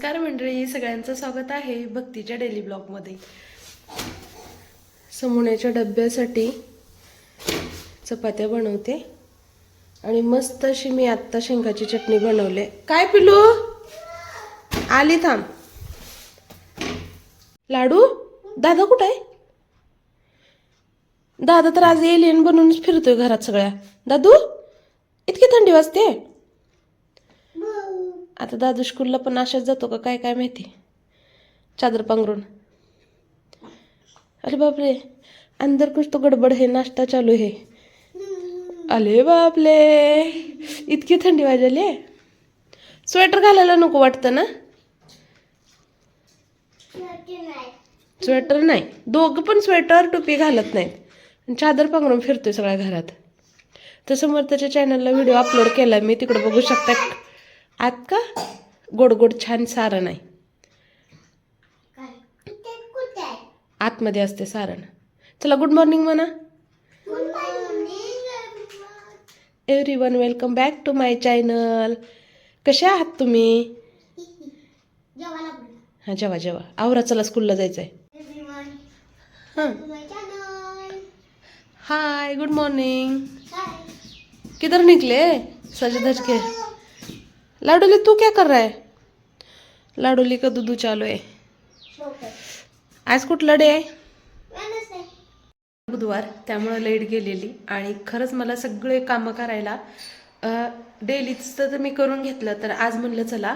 नमस्कार मंडळी सगळ्यांचं स्वागत आहे भक्तीच्या डेली ब्लॉगमध्ये. समुण्याच्या डब्यासाठी चपात्या बनवते आणि मस्त अशी मी आत्ता शेंगाची चटणी बनवले. काय पिलू आली थांब. लाडू? दादा कुठं आहे? दादा तर आज एलियन बनवूनच फिरतोय घरात सगळ्या. दादू इतकी थंडी वाजते आता दादू स्कूलला पण अशाच जातो का? काय काय माहिती? चादर पांघरून. अरे बापरे अंदर कुछ तो गडबड है नाश्ता चालू है अरे बापले इतकी थंडी वाजली स्वेटर घालायला नको वाटतं ना? स्वेटर नाही. दोघं पण स्वेटर टोपी घालत नाहीत. चादर पांघरून फिरतोय सगळ्या घरात. तसं मग त्याच्या चॅनलला व्हिडिओ अपलोड केला. मी तिकडं बघू शकता आत का? गोड गोड छान सारण आहे. आतमध्ये असते सारण. चला गुड मॉर्निंग म्हणा. Everyone welcome back to my channel कसे आहात तुम्ही? हां जेवा जेवा. आवरा चला स्कूलला जायचं आहे हां. हाय गुड मॉर्निंग किधर निकले सज धज के लाडोली तू क्या कर रहा है? लाडोली का दूधू चालू आहे. आज कुठला डे आहे? बुधवार त्यामुळं लाइट गेलेली. आणि खरंच मला सगळे कामं करायला डेलीच तर मी करून घेतलं तर आज म्हणलं चला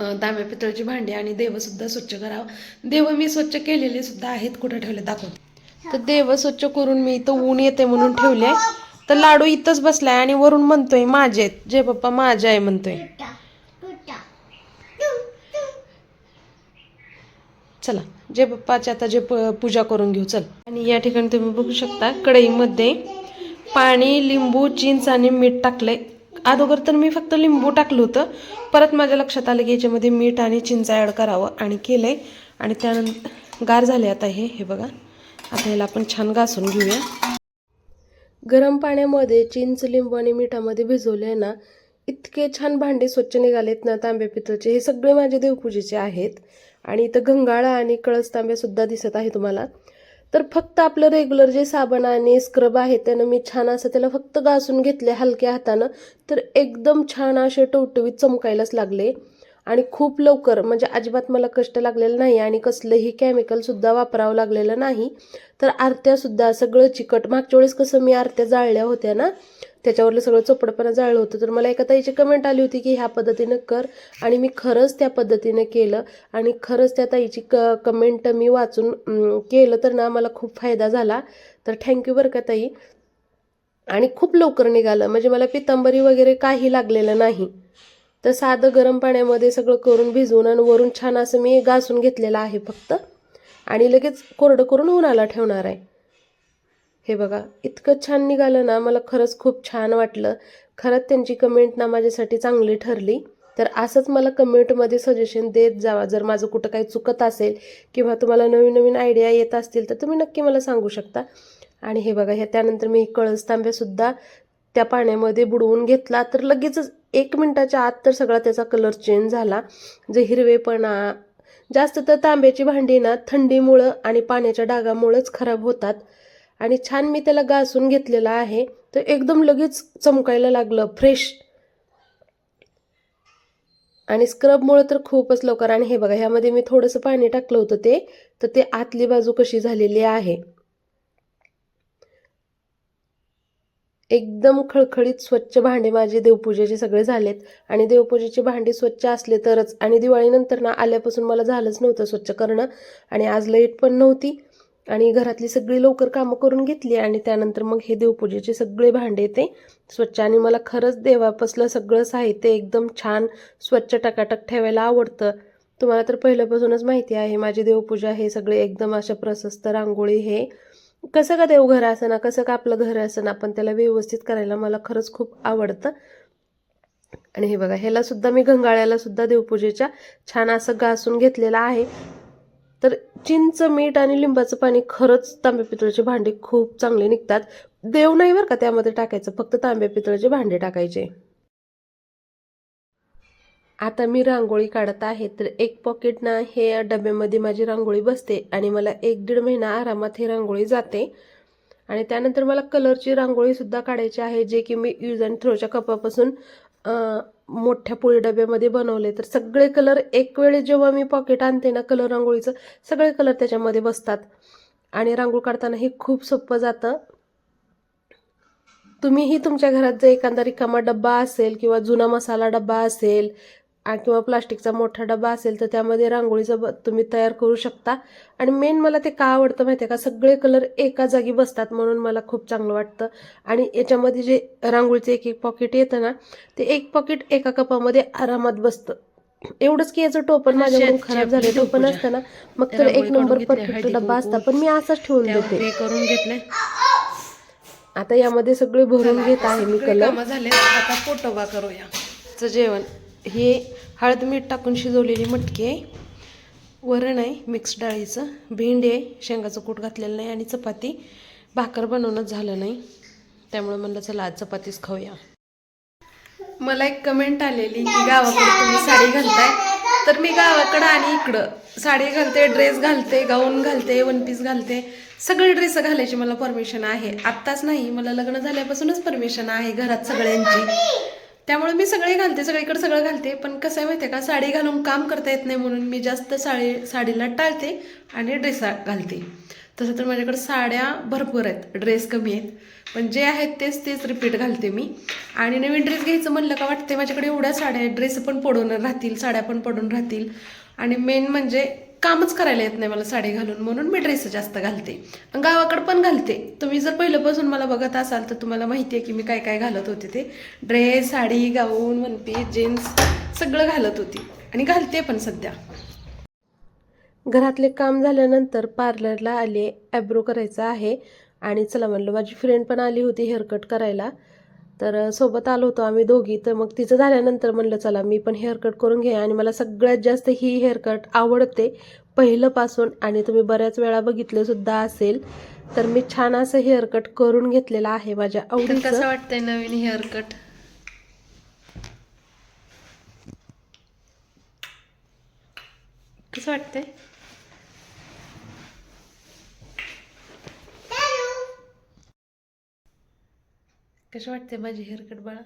दाम्या पितळची भांडी आणि देवसुद्धा स्वच्छ करावं. देव मी स्वच्छ केलेले सुद्धा आहेत कुठं ठेवले दाखवते. तर देव स्वच्छ करून मी इथं ऊन येते म्हणून ठेवले. तर लाडू इथंच बसलाय आणि वरून म्हणतोय माझे आहेत. जे पप्पा माझे आहे म्हणतोय. चला जे बाप्पाची आता जे पूजा करून घेऊ चल. आणि या ठिकाणी तुम्ही बघू शकता कढईमध्ये पाणी लिंबू चिंच आणि मीठ टाकलंय. अगोदर तर मी फक्त लिंबू टाकलं होतं. परत माझ्या लक्षात आलं की याच्यामध्ये मीठ आणि चिंच ॲड करावं आणि केलंय. आणि त्यानंतर गार झाले आता हे हे बघा. आता याला आपण छान घासून घेऊया. गरम पाण्यामध्ये चिंच लिंबू आणि मिठामध्ये भिजवले ना इतके छान भांडे स्वच्छ निघालेत ना तांब्या पितळचे. हे सगळे माझे देवपूजेचे आहेत. आणि इथं गंगाळा आणि कळस तांब्यासुद्धा दिसत आहे तुम्हाला. तर फक्त आपलं रेग्युलर जे साबण आणि स्क्रब आहे त्यानं मी छान असं त्याला फक्त घासून घेतले हलक्या हातानं. तर एकदम छान असे टवटवीत चमकायलाच लागले. आणि खूप लवकर म्हणजे अजिबात मला कष्ट लागलेलं नाही आणि कसलंही केमिकलसुद्धा वापरावं लागलेलं नाही. तर आरत्यासुद्धा सगळं चिकट. मागच्या वेळेस कसं मी आरत्या जाळल्या होत्या ना त्याच्यावरलं सगळं चोपडपणा जाळलं होतं. तर मला एका ताईची कमेंट आली होती की ह्या पद्धतीनं कर. आणि मी खरंच त्या पद्धतीनं केलं. आणि खरंच त्या ताईची क कमेंट मी वाचून केलं तर ना मला खूप फायदा झाला. तर थँक्यू बरं का ताई. आणि खूप लवकर निघालं. म्हणजे मला पितांबरी वगैरे काही लागलेलं नाही. तर साधं गरम पाण्यामध्ये सगळं करून भिजवून आणि वरून छान असं मी घासून घेतलेलं आहे फक्त. आणि लगेच कोरडं करून उन्हाला ठेवणार आहे. हे बघा इतकं छान निघालं ना मला खरंच खूप छान वाटलं. खरंच त्यांची कमेंट ना माझ्यासाठी चांगली ठरली. तर असंच मला कमेंटमध्ये सजेशन देत जावा. जर माझं कुठं काही चुकत असेल किंवा तुम्हाला नवीन नवीन आयडिया येत असतील तर तुम्ही नक्की मला सांगू शकता. आणि हे बघा ह्या त्यानंतर मी कळस तांब्यासुद्धा त्या पाण्यामध्ये बुडवून घेतला तर लगेचच एक मिनटाच्या आत तर सगळा त्याचा कलर चेंज झाला. जे हिरवेपणा जास्त तर तांब्याची भांडी ना थंडीमुळं आणि पाण्याच्या डागामुळंच खराब होतात. आणि छान मी त्याला गासून घेतलेला आहे. तर एकदम लगेच चमकायला लागलं फ्रेश आणि स्क्रबमुळं तर खूपच लवकर आणि हे बघा ह्यामध्ये मी थोडंसं पाणी टाकलं होतं ते तर ते आतली बाजू कशी झालेली आहे. एकदम खळखळीत स्वच्छ भांडे माझे देवपूजेचे सगळे झालेत. आणि देवपूजेचे भांडे स्वच्छ असले तरच आणि दिवाळीनंतर ना आल्यापासून मला झालंच नव्हतं स्वच्छ करणं. आणि आज लाइट पण नव्हती. आणि घरातली सगळी लवकर कामं करून घेतली आणि त्यानंतर मग हे देवपूजेचे सगळे भांडे ते स्वच्छ. आणि मला खरंच देवापासलं सगळं साहित्य एकदम छान स्वच्छ टकाटक ठेवायला आवडतं. तुम्हाला तर पहिल्यापासूनच माहिती आहे माझी देवपूजा हे सगळे एकदम अशा प्रशस्त रांगोळी हे कसं का देवघर असं ना कसं का आपलं घर असं ना पण त्याला व्यवस्थित करायला मला खरंच खूप आवडतं. आणि हे बघा ह्याला सुद्धा मी गंगाळ्याला सुद्धा देवपूजेच्या छान असं घासून घेतलेलं आहे. तर चिंच मीठ आणि लिंबाचं पाणी खरंच तांब्या पितळाचे भांडे खूप चांगले निघतात. देव नाही बरं का त्यामध्ये टाकायचं फक्त तांब्या पितळाचे भांडे टाकायचे. आता मी रांगोळी काढत आहे तर एक पॉकेट ना हे डब्यामध्ये माझी रांगोळी बसते आणि मला एक दीड महिना आरामात ही रांगोळी जाते. आणि त्यानंतर मला कलरची रांगोळीसुद्धा काढायची आहे जे की मी यूज अँड थ्रोच्या कपापासून मोठ्या पोळी डब्यामध्ये बनवले. तर सगळे कलर एक वेळी जेव्हा मी पॉकेट आणते ना कलर रांगोळीचं सगळे कलर त्याच्यामध्ये बसतात. आणि रांगोळी काढताना हे खूप सोपं जातं. तुम्हीही तुमच्या घरात जर एखादा रिकामा डब्बा असेल किंवा जुना मसाला डब्बा असेल किंवा प्लास्टिकचा मोठा डबा असेल तर त्यामध्ये रांगोळीचं तुम्ही तयार करू शकता. आणि मेन मला ते का आवडतं माहिती आहे का? सगळे कलर एका जागी बसतात म्हणून मला खूप चांगलं वाटतं. आणि याच्यामध्ये जे रांगोळीचं एक एक पॉकेट येतं ना ते एक पॉकेट एका कपामध्ये आरामात बसतं. एवढंच की याचं टोपण माझ्याकडून खराब झालं टोपण असतं ना मग तर एक नंबर परफेक्ट डब्बा असता पण मी असाच ठेवून देते. करून घेतले आता यामध्ये सगळे भरून घेत आहे मी कलर झाले आता पोटोबा करूया. जेवण. हे हळद मीठ टाकून शिजवलेली मटकी आहे वरण आहे मिक्स डाळीचं भेंडी आहे शेंगाचं कूट घातलेलं नाही आणि चपाती. भाकर बनवणंच झालं नाही. त्यामुळे म्हणलं चला आज चपातीच खाऊया. मला एक कमेंट आलेली की गावाकडे तुम्ही साडी घालताय. तर मी गावाकडं आणि इकडं साडी घालते ड्रेस घालते गाऊन घालते वन पीस घालते. सगळे ड्रेस घालायची मला परमिशन आहे. आत्ताच नाही मला लग्न झाल्यापासूनच परमिशन आहे घरात सगळ्यांची. त्यामुळे मी सगळे घालते सगळीकडे सगळं घालते. पण कसं आहे माहिती आहे का? साडी घालून काम करता येत नाही म्हणून मी जास्त साडी साडीला टाळते आणि ड्रेस घालते. तसं तर माझ्याकडे साड्या भरपूर आहेत. ड्रेस कमी आहेत. पण जे आहेत तेच तेच रिपीट घालते मी. आणि नवीन ड्रेस घ्यायचं म्हणलं का वाटते माझ्याकडे एवढ्या साड्या आहेत. ड्रेस पण पडून राहतील साड्या पण पडून राहतील. आणि मेन म्हणजे कामच करायला येत नाही मला साडी घालून म्हणून मी ड्रेस जास्त घालते. आणि गावाकडे पण घालते. तुम्ही जर पहिल्यापासून मला बघत असाल तर तुम्हाला माहिती आहे की मी काय काय घालत होते ते. Dress sari gown one piece jeans सगळं घालत होती. आणि घालते पण सध्या. घरातले काम झाल्यानंतर पार्लरला आले ॲब्रो करायचं आहे. आणि चला म्हणलं माझी फ्रेंड पण आली होती हेअरकट करायला. तर सोबत आलो होतो आम्ही दोघी. तर मग तिचं झाल्यानंतर म्हणलं चला मी पण हेअरकट करून घे आणि मला सगळ्यात जास्त ही हेअरकट आवडते पहिलंपासून. आणि तुम्ही बऱ्याच वेळा बघितलं सुद्धा असेल. तर मी छान असं हेअरकट करून घेतलेलं आहे माझ्या तर कसं वाटतंय नवीन हेअर कट कसं वाटतंय? कसं वाटते माझी हेअरकट बाळा?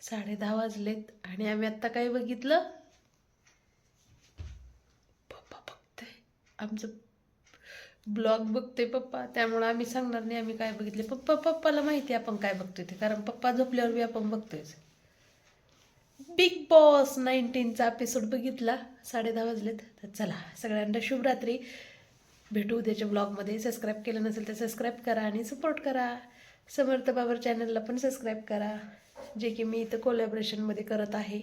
साडे दहा वाजलेत आणि आम्ही आत्ता काय बघितलं? पप्पा बघतोय. आमचं ब्लॉग बघतोय पप्पा. त्यामुळे आम्ही सांगणार नाही आम्ही काय बघितले. पप्पा पप्पाला माहिती आहे आपण काय बघतोय ते कारण पप्पा झोपल्यावर बी आपण बघतोयच. बिग बॉस नाईन्टीनचा एपिसोड बघितला. साडे दहा वाजलेत. तर चला सगळ्यांना शुभरात्री. भेटू उद्याच्या ब्लॉगमध्ये सबस्क्राईब केलं नसेल तर सबस्क्राईब करा आणि सपोर्ट करा. समर्थ बाबर चॅनलला पण सबस्क्राईब करा जे की मी इथं कोलॅबरेशनमध्ये करत आहे.